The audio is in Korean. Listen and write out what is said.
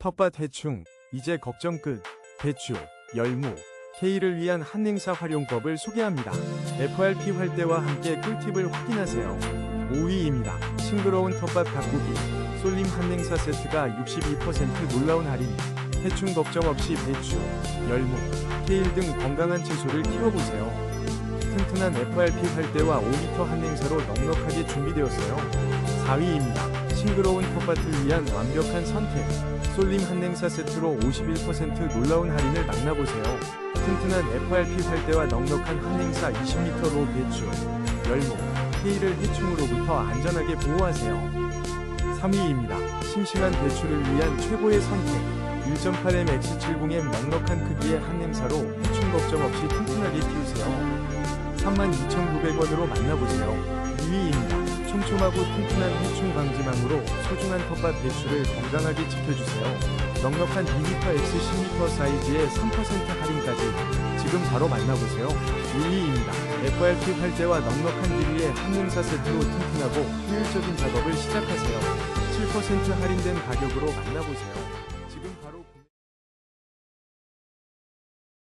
텃밭 해충, 이제 걱정 끝. 배추, 열무, K를 위한 한행사 활용법을 소개합니다. FRP 활대와 함께 꿀팁을 확인하세요. 5위입니다. 싱그러운 텃밭 가꾸기. 쏠림 한행사 세트가 62% 놀라운 할인. 해충 걱정 없이 배추, 열무, 케일 등 건강한 채소를 키워보세요. 튼튼한 FRP 활대와 5리터 한행사로 넉넉하게 준비되었어요. 4위입니다. 싱그러운 텃밭을 위한 완벽한 선택. 쏠림 한냉사 세트로 51% 놀라운 할인을 만나보세요. 튼튼한 FRP 활대와 넉넉한 한냉사 20리터로 배추, 열무, 케일을 해충으로부터 안전하게 보호하세요. 3위입니다. 싱싱한 배추를 위한 최고의 선택. 1.8M X70M 넉넉한 크기의 한냉사로 해충 걱정 없이 튼튼하게 키우세요. 32,900원으로 만나보세요. 2위입니다. 촘촘하고 튼튼한 해충 방지망으로 소중한 텃밭 배추를 건강하게 지켜주세요. 넉넉한 2리터 X 10리터 사이즈의 3% 할인까지 지금 바로 만나보세요. 1위입니다. FRP 활대와 넉넉한 길이의 한능사 세트로 튼튼하고 효율적인 작업을 시작하세요. 7% 할인된 가격으로 만나보세요.